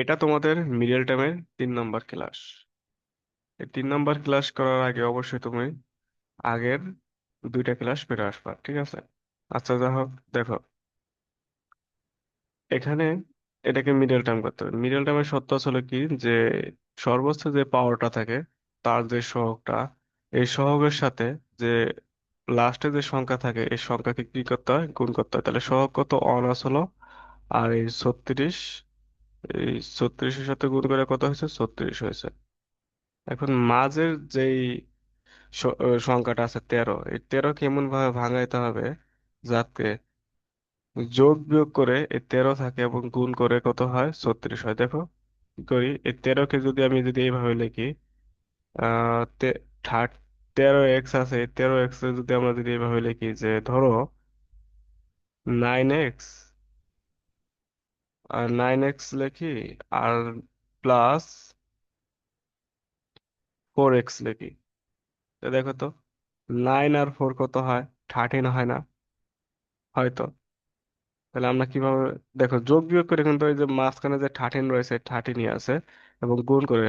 এটা তোমাদের মিডল টার্মের তিন নম্বর ক্লাস এই তিন নম্বর ক্লাস করার আগে অবশ্যই তুমি আগের দুইটা ক্লাস পেরে আসবা, ঠিক আছে? আচ্ছা যা হোক, দেখো। এখানে এটাকে মিডল টার্ম করতে হবে। মিডল টার্মের সত্য আসলে কি? যে সর্বোচ্চ যে পাওয়ারটা থাকে, তার যে সহগটা, এই সহগের সাথে যে লাস্টে যে সংখ্যা থাকে, এই সংখ্যাকে কি করতে হয়? গুণ করতে হয়। তাহলে সহগ কত? অনার্স হলো, আর এই ছত্রিশ এই ছত্রিশের সাথে গুণ করে কত হয়েছে? ছত্রিশ হয়েছে। এখন মাঝের যেই সংখ্যাটা আছে তেরো, এই তেরো কেমন ভাবে ভাঙাইতে হবে যাতে যোগ বিয়োগ করে এই তেরো থাকে এবং গুণ করে কত হয়? ছত্রিশ হয়। দেখো, কি করি? এই তেরোকে যদি আমি যদি এইভাবে লিখি আহ থার্ড তেরো এক্স আছে তেরো এক্স যদি আমরা যদি এইভাবে লিখি যে ধরো নাইন এক্স আর নাইন এক্স লিখি, আর প্লাস ফোর এক্স লিখি। দেখো তো নাইন আর ফোর কত হয়? থার্টিন হয় না, হয়তো। তাহলে আমরা কীভাবে, দেখো যোগ বিয়োগ করে কিন্তু ওই যে মাঝখানে যে থার্টিন রয়েছে থার্টিনই আছে, এবং গুণ করে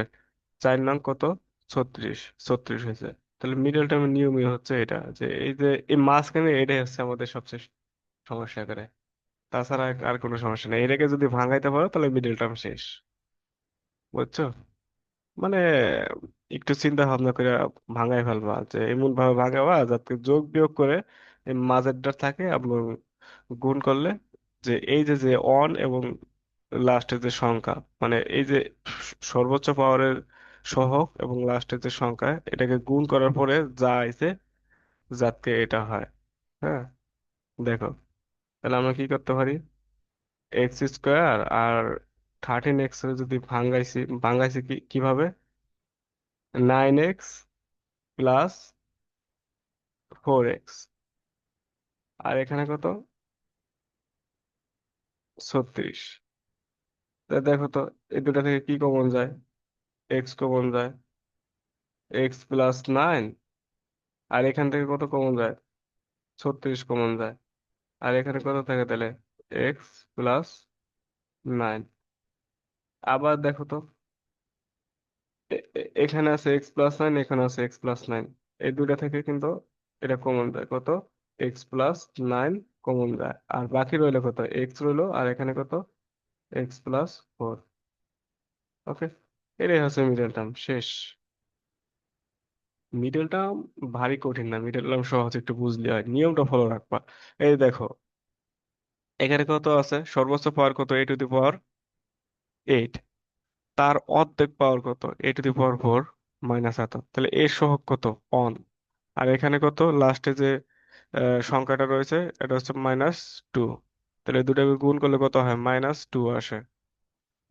চার নং কত? ছত্রিশ ছত্রিশ হয়েছে। তাহলে মিডল টার্মের নিয়মই হচ্ছে এটা, যে এই যে এই মাঝখানে এটাই হচ্ছে আমাদের সবচেয়ে সমস্যা করে তাছাড়া আর কোনো সমস্যা নেই। এটাকে যদি ভাঙাইতে পারো, তাহলে মিডল টার্ম শেষ। বুঝছ? মানে একটু চিন্তা ভাবনা করে ভাঙাই ফেলবা যে এমন ভাবে ভাঙাবা যাতে যোগ বিয়োগ করে এই মাঝেরটা থাকে এবং গুণ করলে যে এই যে যে অন এবং লাস্টের যে সংখ্যা মানে এই যে সর্বোচ্চ পাওয়ারের সহগ এবং লাস্টের যে সংখ্যা, এটাকে গুণ করার পরে যা আইছে, যাতে এটা হয়। হ্যাঁ? দেখো। তাহলে আমরা কি করতে পারি? এক্স স্কোয়ার আর থার্টিন এক্স যদি ভাঙ্গাইছি ভাঙ্গাইছি কি, কীভাবে? Nine x plus four x আর এখানে কত? ছত্রিশ। দেখো তো, এই দুটা থেকে কি কমন যায়? এক্স কমন যায়। এক্স প্লাস নাইন আর এখান থেকে কত কমন যায়? ছত্রিশ কমন যায়। আর এখানে কত থাকে তাহলে? এক্স প্লাস নাইন আবার দেখো তো। এখানে আছে এক্স প্লাস নাইন এখানে আছে এক্স প্লাস নাইন এই দুটা থেকে কিন্তু এটা কমন যায় কত? এক্স প্লাস নাইন কমন যায় আর বাকি রইল কত? এক্স রইল আর এখানে কত? এক্স প্লাস ফোর ওকে এটাই হচ্ছে মিডল টার্ম শেষ। মিডল টার্ম ভারী কঠিন না মিডল টার্ম সহজ একটু বুঝলে হয়। নিয়মটা ফলো রাখবা। এই দেখো, এখানে কত আছে? সর্বোচ্চ পাওয়ার কত? A to the power eight তার অর্ধেক পাওয়ার কত? A to the power four minus এত। তাহলে এর সহগ কত? অন আর এখানে কত? লাস্টে যে সংখ্যাটা রয়েছে, এটা হচ্ছে মাইনাস টু তাহলে দুটাকে গুণ করলে কত হয়? মাইনাস টু আসে।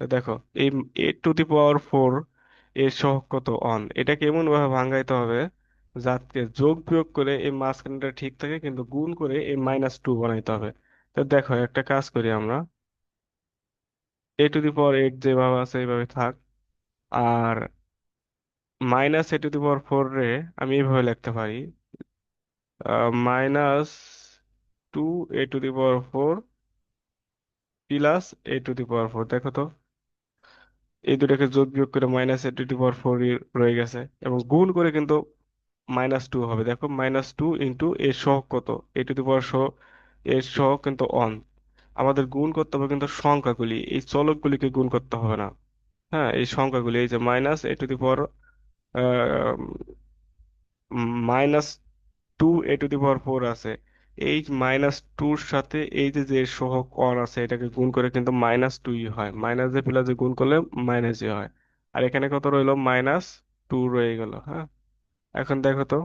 দেখো, এই এ টু দি পাওয়ার ফোর এর সহগ কত অন? এটাকে এমন ভাবে ভাঙাইতে হবে যাতে যোগ বিয়োগ করে এই মাঝখানটা ঠিক থাকে, কিন্তু গুণ করে এই মাইনাস টু বানাইতে হবে। তো দেখো, একটা কাজ করি আমরা। এ টু দি পাওয়ার এইট যেভাবে আছে, এইভাবে থাক। আর minus a to the power four রে আমি এইভাবে লিখতে পারি। Minus two a to the power four plus a to the power four দেখো তো। এই দুটাকে যোগ বিয়োগ করে minus a to the power four রয়ে গেছে এবং গুণ করে কিন্তু মাইনাস টু হবে। দেখো মাইনাস টু ইন্টু এর সহগ কত? এ টু দি পাওয়ার সহ এর সহগ কিন্তু অন আমাদের গুণ করতে হবে কিন্তু সংখ্যাগুলি। এই চলকগুলিকে গুণ করতে হবে না। হ্যাঁ এই সংখ্যাগুলি, এই যে minus a to the power minus two a to the power four আছে। এই মাইনাস টুর সাথে এই যে যে সহগ অন আছে, এটাকে গুণ করে কিন্তু মাইনাস টুই হয়। মাইনাস দিয়ে প্লাস গুণ করলে মাইনাস মাইনাসই হয়। আর এখানে কত রইল? মাইনাস টু রয়ে গেল হ্যাঁ? এখন দেখো তো।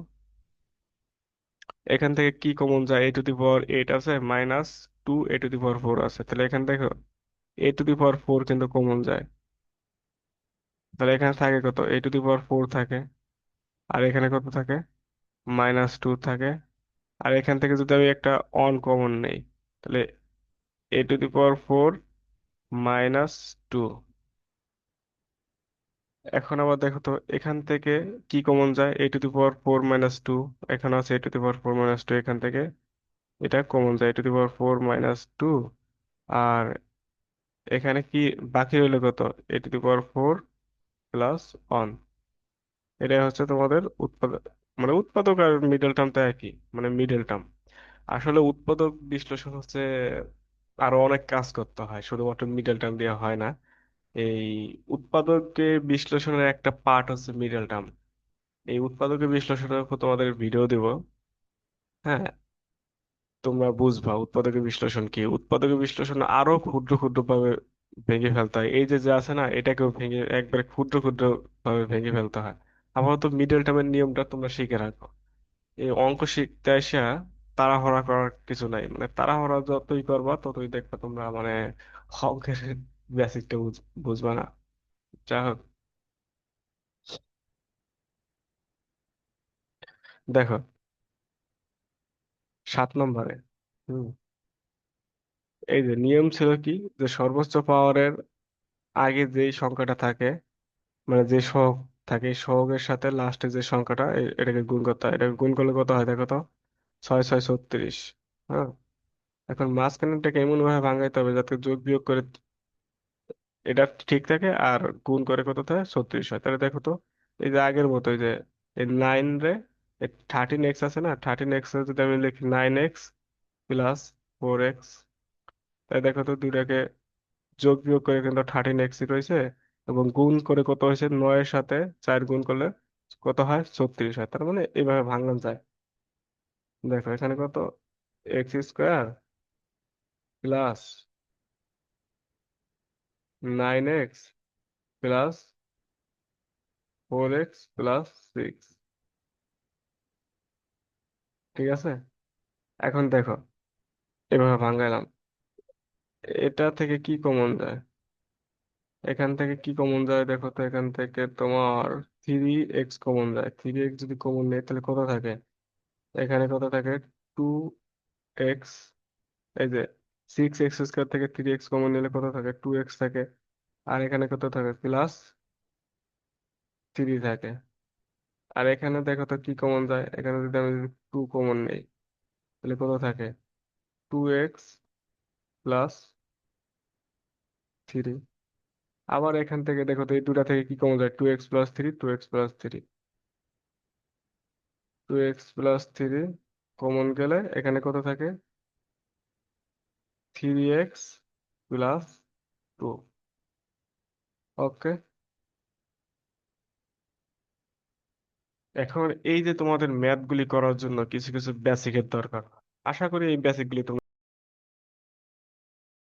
এখান থেকে কি কমন যায়? A to the power eight আছে minus two a to the power four আছে। তাহলে এখানে দেখো a to the power four কিন্তু কমন যায়। তাহলে এখানে থাকে কত? A to the power four থাকে। আর এখানে কত থাকে? মাইনাস টু থাকে। আর এখান থেকে যদি আমি একটা অন কমন নেই, তাহলে a to the power four minus two এখন আবার দেখো তো, এখান থেকে কি কমন যায়? A to the power four minus two এখানে আছে a to the power four minus two এখান থেকে এটা কমন যায় a to the power four minus two আর এখানে কি বাকি রইল কত? A to the power four plus one এটাই হচ্ছে তোমাদের উৎপাদক মানে উৎপাদক আর মিডল টার্ম তো একই মানে মিডল টার্ম আসলে উৎপাদক বিশ্লেষণ হচ্ছে আরও অনেক কাজ করতে হয়, শুধুমাত্র মিডল টার্ম দিয়ে হয় না। এই উৎপাদকে বিশ্লেষণের একটা পার্ট হচ্ছে মিডল টার্ম এই উৎপাদকের বিশ্লেষণের উপর তোমাদের ভিডিও দিব। হ্যাঁ তোমরা বুঝবা উৎপাদকের বিশ্লেষণ কি। উৎপাদকের বিশ্লেষণ আরও ক্ষুদ্র ক্ষুদ্র ভাবে ভেঙে ফেলতে হয়। এই যে যে আছে না, এটাকেও ভেঙে, একবারে ক্ষুদ্র ক্ষুদ্র ভাবে ভেঙে ফেলতে হয়। আপাতত মিডল টার্মের নিয়মটা তোমরা শিখে রাখো। এই অঙ্ক শিখতে এসে তাড়াহুড়া করার কিছু নাই। মানে তাড়াহুড়া যতই করবা, ততই দেখবা তোমরা মানে অঙ্কের বেসিকটা বুঝবা না। যাই হোক। দেখো। সাত নম্বরে, হুম। এই যে নিয়ম ছিল কি? যে সর্বোচ্চ পাওয়ারের আগে যেই সংখ্যাটা থাকে মানে যে সহগ থাকে সহগের সাথে লাস্টে যে সংখ্যাটা এটাকে গুণ করতে হয়। এটাকে গুণ করলে কত হয় দেখো তো? ছয় ছয়, ছত্রিশ। হ্যাঁ? এখন মাঝখানেরটাকে এমন ভাবে ভাঙাইতে হবে যাতে যোগ বিয়োগ করে এটা ঠিক থাকে আর গুণ করে কত থাকে? ছত্রিশ হয়। তাহলে দেখো তো, এই যে আগের মতো, এই যে, এই নাইন রে থার্টিন এক্স আছে না? থার্টিন এক্স যদি আমি লিখি nine x plus four x তাই দেখো তো দুইটাকে যোগ বিয়োগ করে কিন্তু থার্টিন এক্সই রয়েছে। এবং গুণ করে কত হয়েছে? নয়ের সাথে চার গুণ করলে কত হয়? ছত্রিশ হয়। তার মানে এইভাবে ভাঙানো যায়। দেখো, এখানে কত? X square plus nine x plus four x plus six ঠিক আছে? এখন দেখো, এভাবে ভাঙাইলাম। এটা থেকে কি কমন যায়? এখান থেকে কি কমন যায়? দেখো তো, এখান থেকে তোমার থ্রি এক্স কমন যায়। থ্রি এক্স যদি কমন নেই, তাহলে কত থাকে? এখানে কত থাকে? টু এক্স এই যে সিক্স এক্স স্কোয়ার থেকে থ্রি এক্স কমন নিলে কত থাকে? টু এক্স থাকে। আর এখানে কত থাকে? প্লাস থ্রি থাকে। আর এখানে দেখো তো কি কমন যায়? এখানে যদি আমি টু কমন নেই, তাহলে কত থাকে? টু এক্স প্লাস থ্রি আবার এখান থেকে দেখো তো এই দুটা থেকে কি কমন যায়? Two x plus three two x plus three two x plus three common গেলে এখানে কত থাকে? Three x plus two okay. এখন এই যে তোমাদের ম্যাথ গুলি করার জন্য কিছু কিছু বেসিকের দরকার। আশা করি এই বেসিক গুলি তোমরা